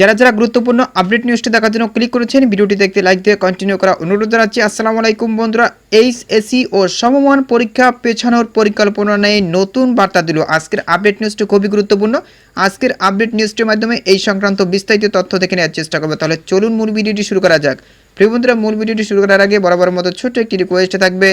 যারা যারা গুরুত্বপূর্ণ আপডেট নিউজটি দেখার জন্য ক্লিক করেছেন ভিডিওটি দেখতে লাইক দিয়ে কন্টিনিউ করা অনুরোধ জানাচ্ছি। আসসালামু আলাইকুম বন্ধুরা এইচ এসি ও সমমান পরীক্ষা পেছানোর পরিকল্পনা নিয়ে নতুন বার্তা দিল। আজকের আপডেট নিউজটি খুবই গুরুত্বপূর্ণ। আজকের আপডেট নিউজটির মাধ্যমে এই সংক্রান্ত বিস্তারিত তথ্য দেখে নেওয়ার চেষ্টা করবে। তাহলে চলুন মূল ভিডিওটি শুরু করা যাক। প্রিয় বন্ধুরা, মূল ভিডিওটি শুরু করার আগে বরাবর মতো ছোট্ট একটি রিকোয়েস্ট থাকবে।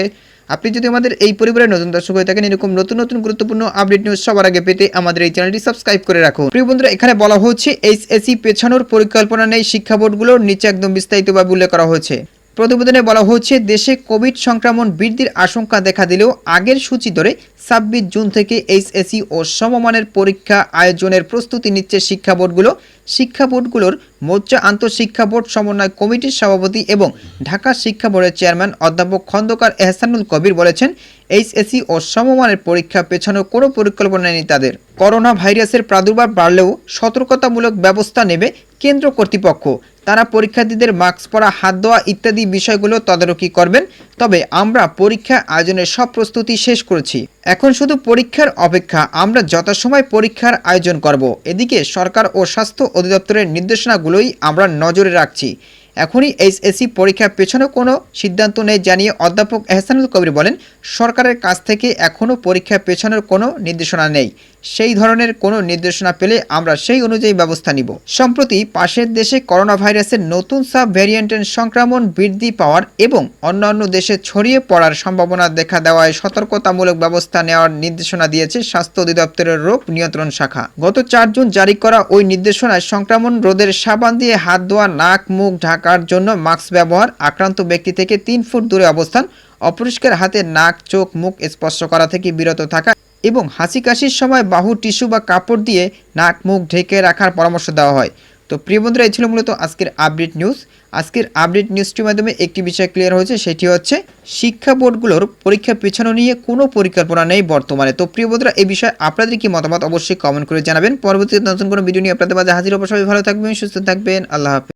আপনি যদি আমাদের এই পরিবারের নতুন দর্শক হয়ে থাকেন, এরকম নতুন নতুন গুরুত্বপূর্ণ আপডেট নিউজ সবার আগে পেতে আমাদের এই চ্যানেলটি সাবস্ক্রাইব করে রাখুন। প্রিয় বন্ধুরা, এখানে বলা হচ্ছে এইচএসি পেছানোর পরিকল্পনা নেই, শিক্ষা বোর্ডগুলোর নিচে একদম বিস্তারিতভাবে উল্লেখ করা হয়েছে। প্রতিবেদনে বলা হচ্ছে দেশে কোভিড সংক্রমণ বৃদ্ধির আশঙ্কা দেখা দিলেও আগের সূচি ধরে ছাব্বিশ জুন থেকে এইচএসসি ও সমমানের পরীক্ষা আয়োজনের প্রস্তুতি নিচ্ছে শিক্ষা বোর্ডগুলো। শিক্ষা বোর্ডগুলোর মোর্চা আন্তঃশিক্ষা বোর্ড সমন্বয় কমিটির সভাপতি এবং ঢাকা শিক্ষা বোর্ডের চেয়ারম্যান অধ্যাপক খন্দকার এহসানুল কবির বলেছেন, এইচএসসি ও সমমানের পরীক্ষা পেছানোর কোনো পরিকল্পনা নেই তাদের। করোনা ভাইরাসের প্রাদুর্ভাব বাড়লেও সতর্কতামূলক ব্যবস্থা নেবে কেন্দ্র কর্তৃপক্ষ। তারা পরীক্ষার্থীদের মাস্ক পরা, হাত দেওয়া ইত্যাদি বিষয়গুলো তদারকি করবেন। তবে আমরা পরীক্ষা আয়োজনের সব প্রস্তুতি শেষ করেছি। এখন শুধু পরীক্ষার অপেক্ষা, আমরা যথাসময় পরীক্ষার আয়োজন করব। এদিকে সরকার ও স্বাস্থ্য অধিদপ্তরের নির্দেশনাগুলোই আমরা নজরে রাখছি। এখনই এইচএসসি পরীক্ষা পেছনে কোনো সিদ্ধান্ত নেই জানিয়ে অধ্যাপক এহসানুল কবির বলেন, সরকারের কাছ থেকে এখনও পরীক্ষা পেছানোর কোনো নির্দেশনা নেই। সেই ধরনের কোনো নির্দেশনা পেলে আমরা সেই অনুযায়ী ব্যবস্থা নিব। সম্প্রতি পাশের দেশে করোনা ভাইরাসের নতুন সাব ভ্যারিয়েন্টের সংক্রমণ বৃদ্ধি পাওয়ার এবং অন্যান্য দেশে ছড়িয়ে পড়ার সম্ভাবনা দেখা দেওয়ায় সতর্কতামূলক ব্যবস্থা নেওয়ার নির্দেশনা দিয়েছে স্বাস্থ্য অধিদপ্তরের রোগ নিয়ন্ত্রণ শাখা। গত চার জুন জারি করা ওই নির্দেশনায় সংক্রমণ রোধের সাবান দিয়ে হাত ধোয়া নাক, মুখ ঢাকার জন্য মাস্ক ব্যবহার, আক্রান্ত ব্যক্তি থেকে তিন ফুট দূরে অবস্থান, অপরিষ্কার হাতে নাক, চোখ, মুখ স্পর্শ করা থেকে বিরত থাকা এবং হাসি কাশির সময় বাহু, টিস্যু বা কাপড় দিয়ে নাক, মুখ ঢেকে রাখার পরামর্শ দেওয়া হয়। তো প্রিয় বন্ধুরা, এই ছিল মূলত আজকের আপডেট নিউজ। আজকের আপডেট নিউজটির মাধ্যমে একটি বিষয় ক্লিয়ার হয়েছে, সেটি হচ্ছে শিক্ষা বোর্ডগুলোর পরীক্ষা পেছানো নিয়ে কোনো পরিকল্পনা নেই বর্তমানে। তো প্রিয় বন্ধুরা, এই বিষয়ে আপনাদের কি মতামত অবশ্যই কমেন্ট করে জানাবেন। পরবর্তীতে নতুন কোনো ভিডিও নিয়ে আপনাদের মাঝে হাজির অবশ্যই ভালো থাকবেন, সুস্থ থাকবেন, আল্লাহ হাফেজ।